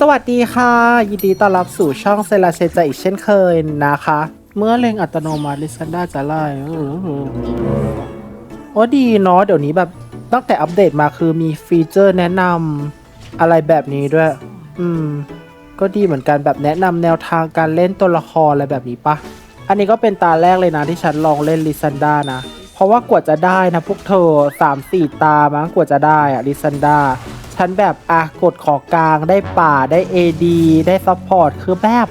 สวัสดีค่ะ ยินดีต้อนรับสู่ช่องเซลาเซจาอีกเช่นเคยนะคะ เมื่อเล็งอัตโนมัติลิซันดาจะไล่โอ้ดีเนาะเดี๋ยวนี้แบบตั้งแต่อัปเดตมาคือมีฟีเจอร์แนะนำอะไรแบบนี้ด้วย อืม ก็ดีเหมือนกันแบบแนะนำแนวทางการเล่นตัวละครอะไรแบบนี้ปะอันนี้ก็เป็นตาแรกเลยนะที่ฉันลองเล่นลิซันดานะ เพราะว่ากว่าจะได้นะพวกเธอสามสี่ตามั้งกว่าจะได้อะลิซันดา ฉันแบบอะกดขอกลางได้ป่าได้ AD ได้ซัพพอร์ตคือแบบ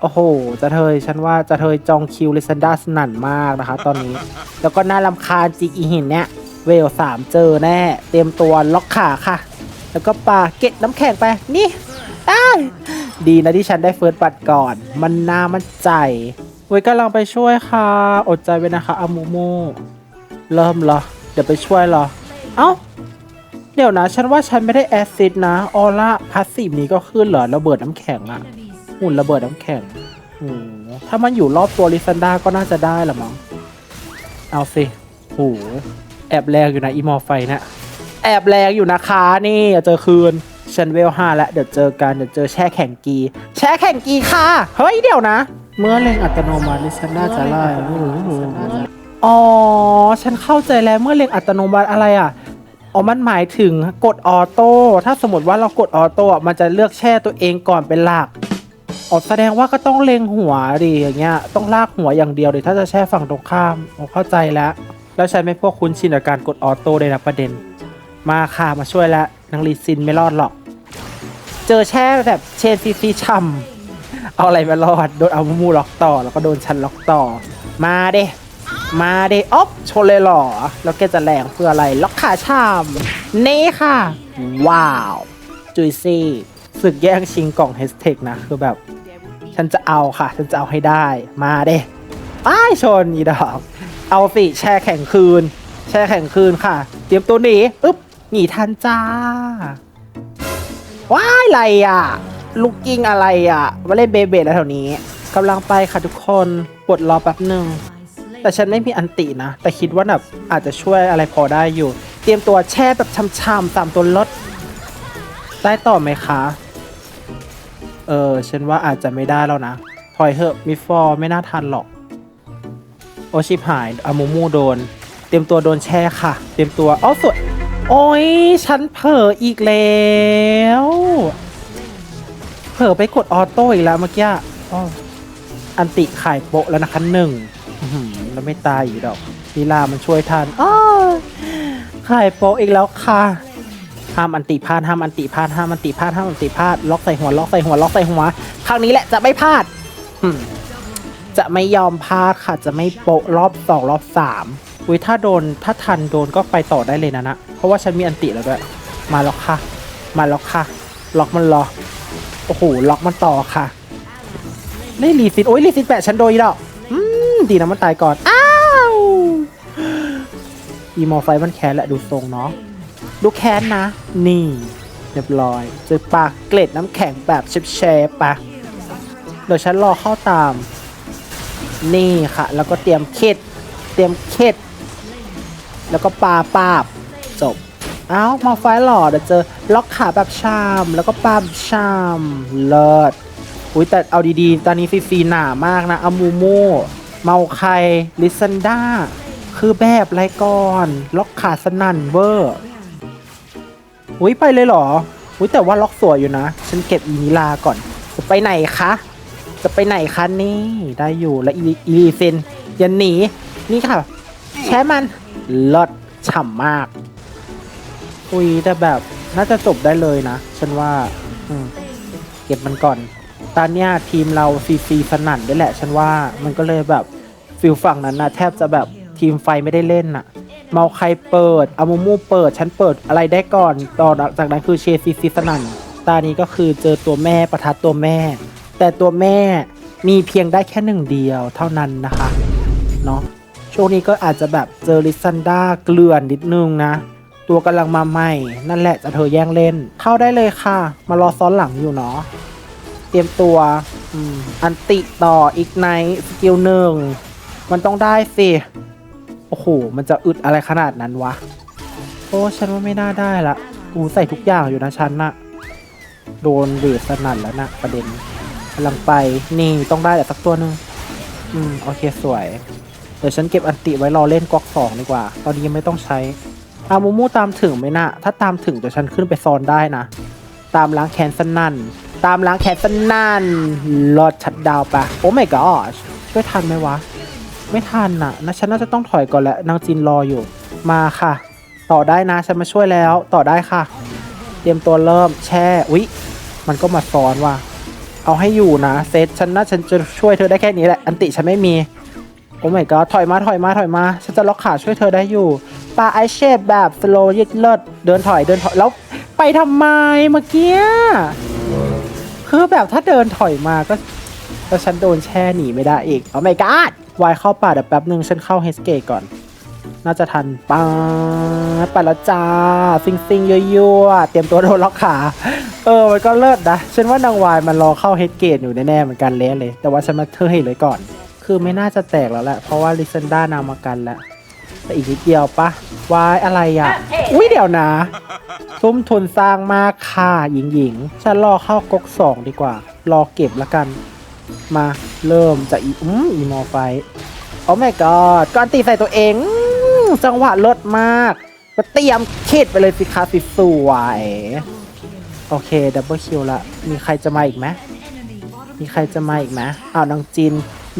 โอ้โห จะเทยฉันว่าจะเทยจองคิวลิซันดาสนั่นมากนะคะ ตอนนี้ แล้วก็น่ารำคาญจิกอีหินเนี่ย เวลสามเจอแน่ เตรียมตัวล็อกขาค่ะ แล้วก็ป่าเก็ตน้ำแข็งไปนี่อ้ดีนะที่ฉันได้เฟิร์สบัตรก่อน มันน่ามันใจไว้กำลังไปช่วยค่ะ อดใจไว้นะคะอามูโมเริ่มเหรอ เดี๋ยวไปช่วยเหรอ เอ้า เดี๋ยวนะ ฉันว่าฉันไม่ได้แอซซิดนะ ออร่าพาสซีฟนี้ก็ขึ้นเหรอระเบิดน้ำแข็งอะหุ่นระเบิดน้ำแข็งโอ้โหถ้ามันอยู่รอบตัวลิซันดาก็น่าจะได้ละมั้งเอาสิโหแอบแรงอยู่นะอีมอร์ไฟนะ แอบแรงอยู่นะคะนี่อย่าเจอคืนฉันเวลห้าแล้วเดี๋ยวเจอกันเดี๋ยวเจอแช่แข่งกี แช่แข่งกีค่ะ เฮ้ยเดี๋ยวนะ เมื่อเล็งอัตโนมัติลิซันดาจะไล่อ๋อฉันเข้าใจแล้วเมื่อเล็งอัตโนมัติอะไรอะ อ๋อมันหมายถึงกดออโต้ถ้าสมมติว่าเรากดออโต้มันจะเลือกแช่ตัวเองก่อนเป็นหลักอ๋อแสดงว่าก็ต้องเล็งหัวดิอย่างเงี้ยต้องลากหัวอย่างเดียวเลยถ้าจะแช่ฝั่งตรงข้ามผมเข้าใจแล้ว แล้วฉันไม่พวกคุ้นชินกับการกดออโต้เลยนะประเด็น มาค่ะมาช่วยแล้วนางลีซินไม่รอดหรอก เจอแช่แบบเชนซีซีช่ำเอาอะไรมารอดโดนเอามูมูล็อกต่อแล้วก็โดนฉันล็อกต่อ มาเด้ มาเด้อ๊อบชนเลยหรอ แล้วแกจะแรงเพื่ออะไรล็อกขาช่ำนี่ค่ะ ว้าว จุยซี่ศึกแย่งชิงกล่องเฮสเทคนะ คือแบบ ฉันจะเอาค่ะ ฉันจะเอาให้ได้ มาเด้อ้ายชนอีดอก เอาสิแช่แข่งคืน แช่แข่งคืนค่ะ เตรียมตัวหนีอึ๊บหนีทันจ้า ว้ายอะไรอะ ลูกกิ้งอะไรอะมาเล่นเบเบดแล้วแถวนี้กำลังไปค่ะทุกคนปวดรอแป๊บหนึ่ง แต่ฉันไม่มีอันตินะ แต่คิดว่าแบบอาจจะช่วยอะไรพอได้อยู่ เตรียมตัวแช่แบบช่ำๆสามตัวลดได้ต่อไหมคะ เออ ฉันว่าอาจจะไม่ได้แล้วนะถอยเหอะมิฟอร์ไม่น่าทันหรอก โอชิบหายอามูมูโดน เตรียมตัวโดนแช่ค่ะ เตรียมตัวอ๋อสวยโอ้ยฉันเผลออีกแล้วเผลอไปกดออโต้อีกแล้วเมื่อกี้อ้ออันติขายโปะแล้วนะคะหนึ่ง ไม่ตายอยู่ดอกลีลามันช่วยทันอ้อขายโปอีกแล้วค่ะห้ามอันติพลาดห้ามอันติพลาดห้ามอันติพลาดห้ามอันติพลาดล็อกใส่หัวล็อกใส่หัวล็อกใส่หัวครั้งนี้แหละจะไม่พลาดจะไม่ยอมพลาดค่ะ จะไม่โปะรอบสองรอบสามอุ้ยถ้าโดนถ้าทันโดนก็ไปต่อได้เลยนะนะเพราะว่าฉันมีอันติแล้วด้วยมาล็อกค่ะ มาล็อกค่ะ ล็อกมันรอโอ้โหล็อกมันต่อค่ะนี่รีซินโอ้ยรีซินแปะฉันโดยดอกอืมดีนะมันตายก่อนอ้าว อีมอไฟมันแค้นแหละดูทรงเนาะดูแค้นนะ นี่เรียบร้อยเจอปากเกล็ดน้ำแข็งแบบเชฟเชฟปะเดี๋ยวฉันรอเข้าตาม นี่ค่ะ แล้วก็เตรียมเข็ดเตรียมเข็ดแล้วก็ปาปาบจบเอ้ามาไฟหล่อเดี๋ยวเจอล็อกขาแบบชามแล้วก็ปาบชามเลิศอุ้ยแต่เอาดีๆ ตอนนี้ซีซีหนามากนะอามูโมเมาไคลิซันด้า คือแบบไรก่อน ล็อกขาดสนั่นเวอร์อุ้ยไปเลยเหรออุ้ยแต่ว่าล็อกสวยอยู่นะ ฉันเก็บอีนิลาก่อน จะไปไหนคะ จะไปไหนคะนี่ได้อยู่แล้วอีลีเซนอย่าหนี นี่ค่ะ แช้มันลดฉ่ำมาก อุ้ยแต่แบบน่าจะจบได้เลยนะ ฉันว่าเก็บมันก่อน ตอนเนี้ยทีมเราซีซีสนั่นด้วยแหละ ฉันว่ามันก็เลยแบบฟิลฝั่งนั้นนะแทบจะแบบ ทีมไฟไม่ได้เล่นน่ะเมาใครเปิดอามูมูเปิด ฉันเปิดอะไรได้ก่อนต่อจากนั้นคือเชซีซีสนั่นตานี้ก็คือเจอตัวแม่ประทัดตัวแม่ แต่ตัวแม่มีเพียงได้แค่หนึ่งเดียวเท่านั้นนะคะเนาะช่วงนี้ก็อาจจะแบบเจอลิซันดาเกลื่อนนิดนึงนะ ตัวกำลังมาใหม่ นั่นแหละจะเธอแย่งเล่น เข้าได้เลยค่ะ มารอซ้อนหลังอยู่เนาะเตรียมตัวอันติต่ออีกไนสกิลหนึ่งมันต้องได้สิ โอ้โห มันจะอึดอะไรขนาดนั้นวะ โอ้ฉันว่าไม่น่าได้ละกูใส่ทุกอย่างอยู่นะฉันน่ะ โดนเวทสนั่นแล้วนะประเด็นกำลังไป นี่ต้องได้แต่สักตัวหนึ่งอืม โอเคสวย เดี๋ยวฉันเก็บอันติไว้รอเล่นก๊อกสองดีกว่า ตอนนี้ยังไม่ต้องใช้อามูมูตามถึงไหมนะถ้าตามถึงเดี๋ยวฉันขึ้นไปซอนได้นะ ตามล้างแคนสนั่น ตามล้างแคนสนั่นรอดชัดดาวปะโอ้ my god ช่วยทันไหมวะ ไม่ทันน่ะนะฉันน่าจะต้องถอยก่อนแหละนางจีนรออยู่ มาค่ะ ต่อได้นะฉันมาช่วยแล้ว ต่อได้ค่ะ เตรียมตัวเริ่มแช่อุ๊ยมันก็มาซ้อนว่ะเอาให้อยู่นะเซตฉันน่าฉันจะช่วยเธอได้แค่นี้แหละ อันติฉันไม่มีโอ้ my god ถอยมาถอยมาถอยมาฉันจะล็อกขาช่วยเธอได้อยู่ปาไอเชฟแบบสโลยึดเลิศเดินถอยเดินถอยแล้วไปทำไมเมื่อกี้คือแบบถ้าเดินถอยมาก็แล้วฉันโดนแช่หนีไม่ได้อีกโอ้ my god วายเข้าป่าเดี๋ยวแป๊บหนึ่งฉันเข้าเฮสเกตก่อน น่าจะทันป้าดไปแล้วจ้าซิงซิงยั่วๆเตรียมตัวโดนล็อกขา เออ มันก็เลิศนะฉันว่านางวายมันรอเข้าเฮดเกตอยู่แน่ๆเหมือนกันเละเลย แต่ว่าฉันมาเธอให้เลยก่อน คือไม่น่าจะแตกแล้วแหละ เพราะว่าลิซันด้านำมากันแล้วแต่อีกนิดเดียวปะวายอะไรอะอุ้ยเดี๋ยวนะ ทุ่มทุนสร้างมากค่ะหญิงหญิงๆฉันรอเข้าก๊กสองดีกว่า รอเก็บละกัน มาเริ่มจากอีอืมอีมอไฟโอ้ my god ก่อนตีใส่ตัวเองจังหวะลิศมาก ก็เตรียมคิดไปเลยสิคะสิสวย โอเค ดับเบิลคิวละ มีใครจะมาอีกไหมมีใครจะมาอีกไหมอ้าวนางจิน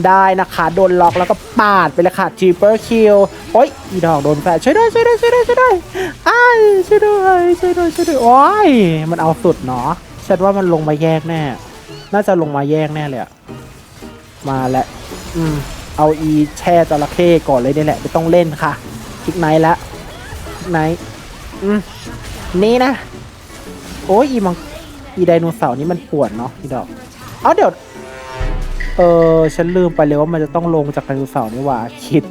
ได้นะคะ โดนล็อกแล้วก็ปาดไปเลยค่ะจีเปอร์คิวโอ๊ยอีดอกโดนแฟช่วยด้วยช่วยด้วยช่วยด้วยช่วยด้วยอ้ายช่วยด้วยช่วยด้วยช่วยด้วยโอ้ยมันเอาสุดเนาะฉันว่ามันลงมาแยกแน่ น่าจะลงมาแยกแน่เลยอะมาแล้วอืม เอาอีแช่จระเข้ก่อนเลยนี่แหละ ไม่ต้องเล่นค่ะคลิกไนท์ละคลิกไนท์อืม นี่นะ โอ้ยอีมังอีไดโนเสาร์นี่มันปวดเนาะพี่ดอก เอาเดี๋ยว เออฉันลืมไปเลยว่ามันจะต้องลงจากไดโนเสาร์นี่หว่าคิด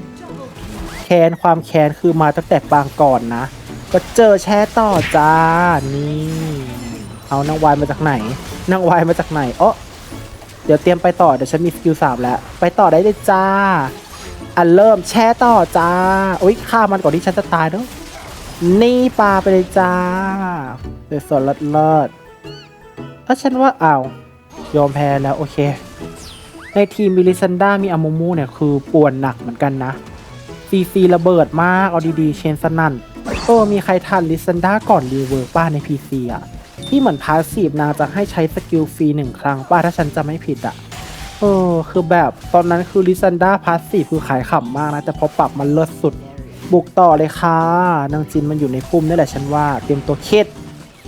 แค้นความแค้นคือมาตั้งแต่ปางก่อนนะ ก็เจอแช่ต่อจ้า นี่ เอานางวายมาจากไหนนางวายมาจากไหนเออเดี๋ยวเตรียมไปต่อเดี๋ยวฉันมีสกิลสามแล้ว ไปต่อได้เลยจ้า อันเริ่มแช่ต่อจ้าอุ้ยฆ่ามันก่อนที่ฉันจะตายเนาะนี่ปลาไปเลยจ้าเดือดสดเลิศเลิศถ้าฉันว่าอ้าวยอมแพ้แล้วโอเค ในทีมมิลิซันดามีอามูมูเนี่ยคือป่วนหนักเหมือนกันนะซีซีระเบิดมาก เอาดีๆ เชนสนั่นเออมีใครทันลิซันดาก่อนรีเวิร์ป้าใน PC อะ ที่เหมือนพาสซีฟนางจะให้ใช้สกิลฟรีหนึ่งครั้งป้าถ้าฉันจะไม่ผิดอะเออคือแบบตอนนั้นคือลิซันดาพาสซีฟคือขายขำมากนะ แต่พอปรับมันเลิศสุด บุกต่อเลยค่ะ นางจินมันอยู่ในพุ่มนี่แหละฉันว่าเตรียมตัวเคด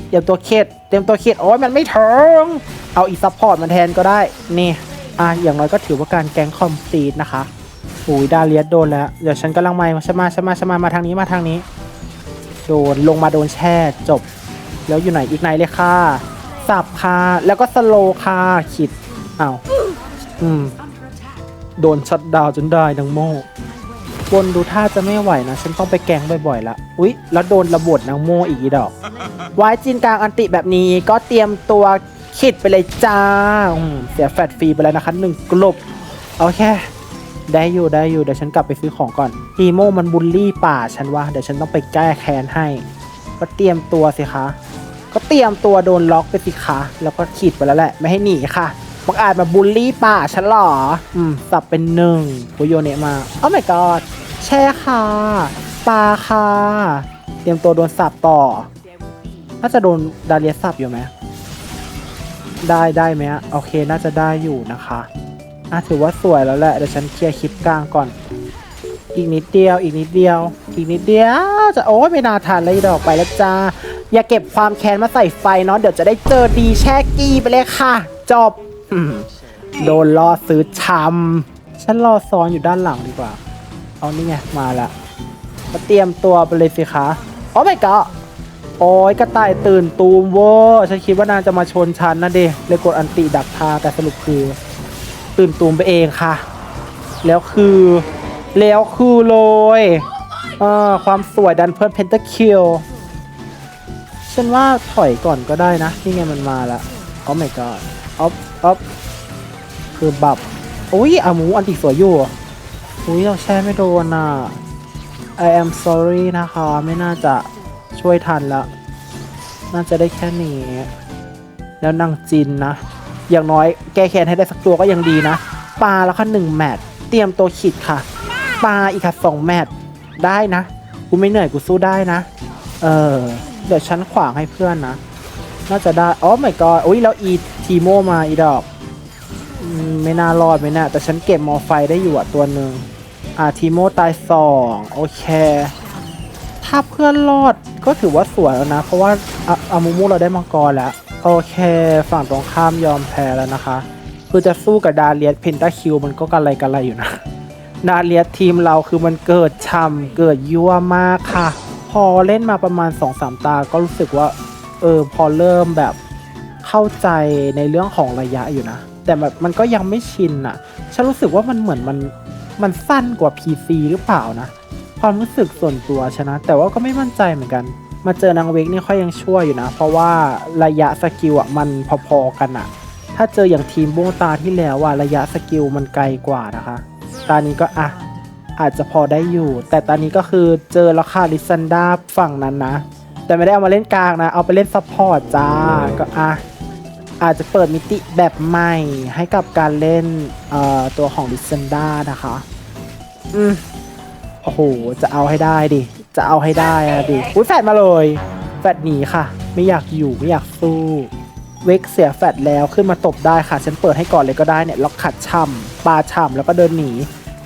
เตรียมตัวเคดเตรียมตัวเคดโอ้ยมันไม่ถึงเอาอีซัพพอร์ตมาแทนก็ได้นี่อะอย่างน้อยก็ถือว่าการแกงคอมพลีทนะคะอุ้ยดาเลียสโดนแล้วเดี๋ยวฉันกำลังมาชมาชมาชมามาทางนี้มาทางนี้ โดนลงมาโดนแช่จบ แล้วอยู่ไหนอีกไหนเลยค่ะสับค่ะแล้วก็สโลค่ะขิดอ้าวอืมโดนชัดดาวจนได้นางโม่บนดูท่าจะไม่ไหวนะ ฉันต้องไปแกงบ่อยๆละอุ๊ย แล้วโดนระบดนางโมอีกดอกวายจีนกลางอันติแบบนี้ก็เตรียมตัวขิดไปเลยจ้าเสียแฟตฟรีไปแล้วนะคะหนึ่งกลุ่มโอเค ได้อยู่ได้อยู่เดี๋ยวฉันกลับไปซื้อของก่อนอีโมมันบูลลี่ป่าฉันว่าเดี๋ยวฉันต้องไปแก้แค้นให้ ก็เตรียมตัวสิคะ ก็เตรียมตัวโดนล็อกไปสิคะแล้วก็ขีดไปแล้วแหละ ไม่ให้หนีค่ะบังอาจมาบูลลี่ป่าฉันหรอ อืมสับเป็นหนึ่งคุโยเนะมาโอ้ my god แช่ค่ะปลาค่ะ เตรียมตัวโดนสับต่อน่าจะโดนดาเลียสับอยู่ไหมได้ได้ไหมอะโอเคน่าจะได้อยู่นะคะอะถือว่าสวยแล้วแหละเดี๋ยวฉันเคลียร์คลิปกลางก่อน อีกนิดเดียว อีกนิดเดียว อีกนิดเดียว จะโอ้ยไม่นาทานเลยดอกไปแล้วจ้า อย่าเก็บความแค้นมาใส่ไฟเนาะเดี๋ยวจะได้เจอดีแช่กี้ไปเลยค่ะ จบอืมโดนล่อซื้อชำฉันรอซ้อนอยู่ด้านหลังดีกว่า เอานี่ไงมาละมาเตรียมตัวไปเลยสิคะโอ้ไม่ก็โอ้ยกระต่ายตื่นตูมเวอร์ฉันคิดว่านางจะมาชนฉันนะเดเลยกดอันติดักทาแต่สรุปคือ ตื่นตูมไปเองค่ะ แล้วคือ แล้วคือเลยอ่าความสวยดันเพิ่มเพนเต a คิล ฉันว่าถอยก่อนก็ได้นะ นี่ไงมันมาละโอ้ my god ออฟออฟคือแบบโอ้ยอาหมูอันติสวยอยู่อุ้ยเราแช่ไม่โดนอะ I am sorry นะคะ ไม่น่าจะช่วยทันละ น่าจะได้แค่นี้ แล้วนางจินนะ อย่างน้อยแก้แค้นให้ได้สักตัวก็ยังดีนะ ปลาแล้วค่ะหนึ่งแมตช์เตรียมตัวขิดค่ะ ปลาอีกค่ะสองแมตช์ได้นะ กูไม่เหนื่อยกูสู้ได้นะ เออ เดี๋ยวฉันขวางให้เพื่อนนะ น่าจะได้อ๋อไม่ก็อุ้ยแล้วอีทีโมมาอีดอกไม่น่ารอดไม่น่าแต่ฉันเก็บมอไฟได้อยู่อะตัวหนึ่งอ่าทีโมตายสองโอเค ถ้าเพื่อนรอดก็ถือว่าสวยแล้วนะ เพราะว่าอะอามูมูเราได้มังกรแล้ว โอเค ฝั่งตรงข้ามยอมแพ้แล้วนะคะ คือจะสู้กับดาเลียสเพนตาคิวมันก็กันไรกันไรอยู่นะ ดาเลียสทีมเราคือมันเกิดช่ำเกิดยั่วมากค่ะ อเล่นมาประมาณ2อสตา ก็รู้สึกว่า เออ พอเริ่มแบบเข้าใจในเรื่องของระยะอยู่นะ แต่แบบมันก็ยังไม่ชินอะ่ะ ฉันรู้สึกว่ามันเหมือนมันมันสั้นกว่า PC หรือเปล่านะ ความรู้สึกส่วนตัวชนะ แต่ว่าก็ไม่มั่นใจเหมือนกัน มาเจอนางเวกนี่ค่อยยังชั่วอยู่นะ เพราะว่าระยะสกิลอะมันพอๆกันอะถ้าเจออย่างทีมโบงตาที่แล้วอะระยะสกิลมันไกลกว่านะคะ ตานี้ก็อะ อาจจะพอได้อยู่ แต่ตอนนี้ก็คือเจอแล้วค่ะลิซันดาฝั่งนั้นนะ แต่ไม่ได้เอามาเล่นกลางนะ เอาไปเล่นซัพพอร์ตจ้า ก็อะอาจจะเปิดมิติแบบใหม่ให้กับการเล่นเอ่อตัวของลิซันดานะคะ อืมโอ้โห จะเอาให้ได้ดิ จะเอาให้ได้อะดิ อุ้ยแฟดมาเลย แฟดหนีค่ะ ไม่อยากอยู่ไม่อยากสู้ เวกเสียแฟดแล้วขึ้นมาตบได้ค่ะ ฉันเปิดให้ก่อนเลยก็ได้เนี่ยล็อกขัดช่ำปลาช่ำแล้วก็เดินหนี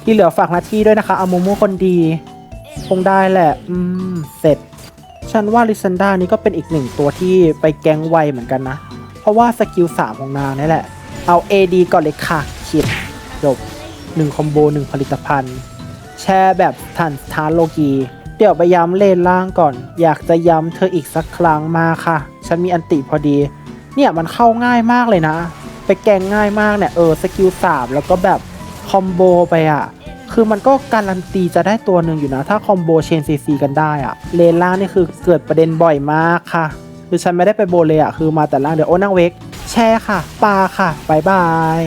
ที่เหลือฝากหน้าที่ด้วยนะคะเอาโมโมคนดี คงได้แหละ อืม เสร็จ ฉันว่าลิซันดานี่ก็เป็นอีกหนึ่งตัวที่ไปแก๊งไวเหมือนกันนะ เพราะว่าสกิล3ของนางนี่แหละ เอา AD ก่อนเลยค่ะคิดจบ1คอมโบ1ผลิตภัณฑ์ แชร์แบบทันสถานโลกี เดี๋ยวไปย้ำเลนล่างก่อน อยากจะย้ำเธออีกสักครั้งมาค่ะ ฉันมีอันติพอดี เนี่ยมันเข้าง่ายมากเลยนะ ไปแกงง่ายมากเนี่ย เออสกิล3แล้วก็แบบ คอมโบไปอะ คือมันก็การันตีจะได้ตัวหนึ่งอยู่นะ ถ้าคอมโบเชนซีซีกันได้อะ เลนล่างนี่คือเกิดประเด็นบ่อยมากค่ะ คือฉันไม่ได้ไปโบเลยอะ คือมาแต่ล่างเดี๋ยวโอ้นั่งเวก แช่ค่ะ ปลาค่ะบายบาย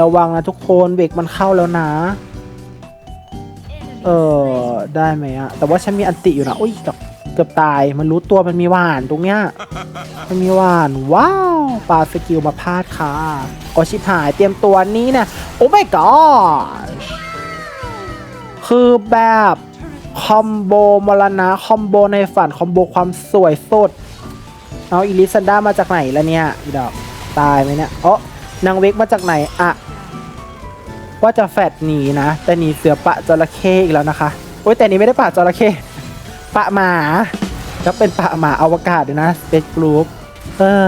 ระวังนะทุกคนเวกมันเข้าแล้วนะ เออได้ไหมอะ แต่ว่าฉันมีอันติอยู่นะ อุ้ยกือบ เกือบตายมันรู้ตัวมันมีหวานตรงเนี้ยมันมีหวานว้าวปลาสกิลมาพลาดค่ะโอชิบหายเตรียมตัวนี้เนี่ยโอ้ my god คือแบบคอมโบมรณะคอมโบในฝันคอมโบความสวยสดเอาอีลิซันดามาจากไหนละเนี่ยอีดอกตายไหมเนี่ยเอ๋อนางเวกมาจากไหนอะว่าจะแฟดหนีนะ แต่หนีเสือปะจระเข้อีกแล้วนะคะ โอ้ยแต่นี้ไม่ได้ปะจระเข้ ปะหมาก็เป็นปะหมาอวกาศด้วยนะสเปซกรุ๊ปเออ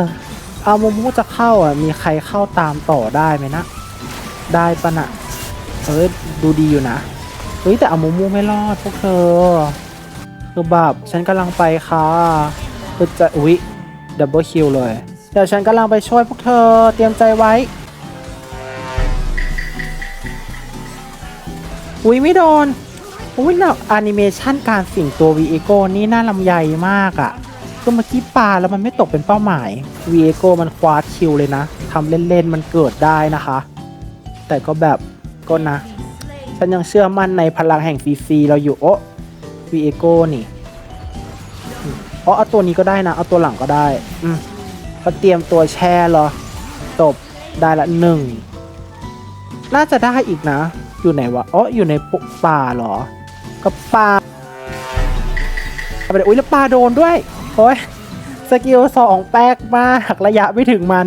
เอาโมโมจะเข้าอะ มีใครเข้าตามต่อได้ไหมนะ ได้ปะนะเออดูดีอยู่นะเฮ้ยแต่เอามูมูไม่รอดพวกเธอคือแบบฉันกำลังไปค่ะคือจะอุ๊ยดับเบิลคิวเลย เดี๋ยวฉันกำลังไปช่วยพวกเธอเตรียมใจไว้ อุ๊ยไม่โดน อุ๊ยแบบแอนิเมชันการสิงตัววีเอโกนี่น่าลำใหญ่มากอะ่ะก็เมื่อกี้ปาแล้วมันไม่ตกเป็นเป้าหมายวีเอโกมันคว้าคิวเลยนะทำเล่นๆมันเกิดได้นะคะ แต่ก็แบบก็นะ ฉันยังเชื่อมั่นในพลังแห่งซีซีเราอยู่โอ้วีเอโก้นี่อ๋อเอาตัวนี้ก็ได้นะ เอาตัวหลังก็ได้ อืมก็เตรียมตัวแช่เหรอตบได้ละหนึ่ง น่าจะได้อีกนะ อยู่ไหนวะอ๋ออยู่ในป่าเหรอ ก็ป่าอาไปเลยอุ้ยแล้วปลาโดนด้วย โอ้ยสกิลสองแป๊กมาก ระยะไม่ถึงมัน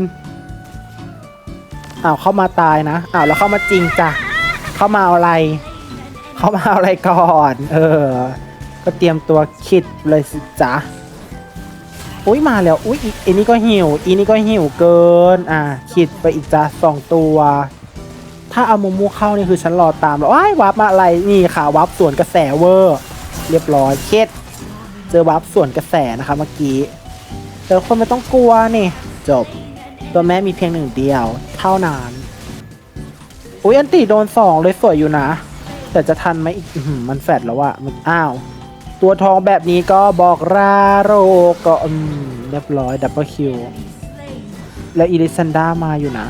อ้าวเข้ามาตายนะอ้าวแล้วเข้ามาจริงจ้ะ เข้ามาอะไร เข้ามาอะไรก่อน เออ ก็เตรียมตัวคิดเลยสิจ๊ะอุ้ยมาแล้ว อุ้ยอีอีนี่ก็หิวอีนี่ก็หิวเกิน อะคิดไปอีกจ้ะสองตัว ถ้าเอามูมูเข้านี่คือฉันรอตามแล้วว้ายวับมาอะไรนี่ค่ะวับส่วนกระแสเวอร์ เรียบร้อยเคสเจอวับส่วนกระแสนะคะเมื่อกี้แต่คนไม่ต้องกลัวนี่ จบ ตัวแม่มีเพียงหนึ่งเดียว เท่านั้นอุ้ยอันตีโดนสองเลยสวยอยู่นะ แต่จะทันไหมอีกมันแฟดแล้วอะมันอ้าว ตัวทองแบบนี้ก็บอกราโรก็อืมเรียบร้อยดับเบิลคิว แล้วอีลิซันดามาอยู่นะ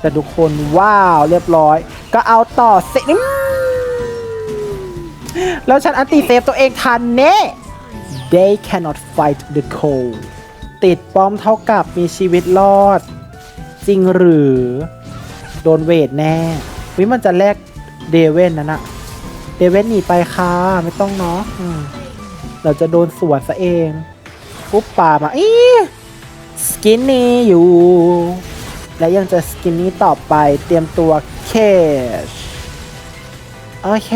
แต่ทุกคนว้าวเรียบร้อย ก็เอาต่อเสร็จแล้วฉันอันตีเซฟตัวเองทันเน่ They cannot fight the cold ติดป้อมเท่ากับมีชีวิตรอด จริงหรือ โดนเวทแน่วิมันจะแลกเดเว่นนั่นอะเดเว่นหนีไปค่ะไม่ต้องเนาะเราจะโดนสวนซะเองปุ๊บป่ามาอีสกินนี่อยู่ และยังจะสกินนี้ต่อไปเตรียมตัวเคชโอเค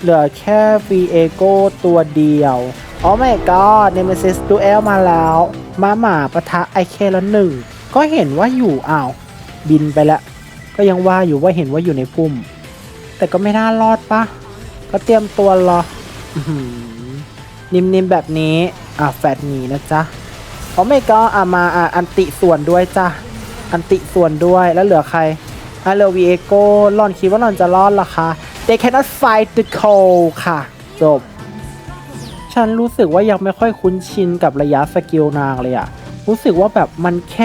เหลือแค่วีเอโกตัวเดียวโอ้ไม่ก็เนมซิสดูเอลมาแล้ว มาหมาปะทะไอเคแล้วหนึ่ง ก็เห็นว่าอยู่อ้าวบินไปแล้ว ก็ยังว่าอยู่ว่าเห็นว่าอยู่ในพุ่ม แต่ก็ไม่น่ารอดปะก็เตรียมตัวรออื้อหือนิ่มๆแบบนี้ อะแฟดหนีนะจ๊ะโอ้ไม่ก็อะมาอะอันติส่วนด้วยจ้ะ อันติส่วนด้วยแล้วเหลือใครอะเหลือวีเอโก้ลอนคิดว่าลอนจะรอดเหรอคะ They cannot fight the cold ค่ะ จบ ฉันรู้สึกว่ายังไม่ค่อยคุ้นชินกับระยะสกิลนางเลยอะรู้สึกว่าแบบมันแค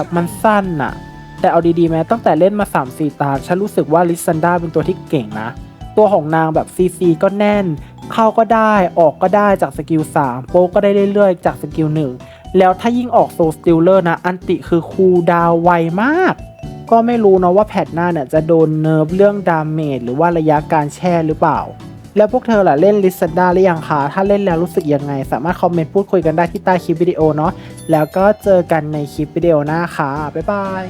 บมันสั้นอะแต่เอาดีๆแม้ตั้งแต่เล่นมา 3 4 ตา ฉันรู้สึกว่าลิซันดาเป็นตัวที่เก่งนะ ตัวของนางแบบซีซีก็แน่น เข้าก็ได้ออกก็ได้จากสกิล3โป๊กก็ได้เรื่อยๆ จากสกิล1 แล้วถ้ายิ่งออกโซสติลเลอร์นะ อันติคือคูลดาวไวมาก ก็ไม่รู้นะว่าแพทหน้าเนี่ยจะโดนเนิร์ฟเรื่องดาเมจหรือว่าระยะการแช่หรือเปล่า แล้วพวกเธอล่ะเล่นลิซันดาหรือยังคะ ถ้าเล่นแล้วรู้สึกยังไง สามารถคอมเมนต์พูดคุยกันได้ที่ใต้คลิปวิดีโอเนาะ แล้วก็เจอกันในคลิปวิดีโอหน้าค่ะ บ๊ายบาย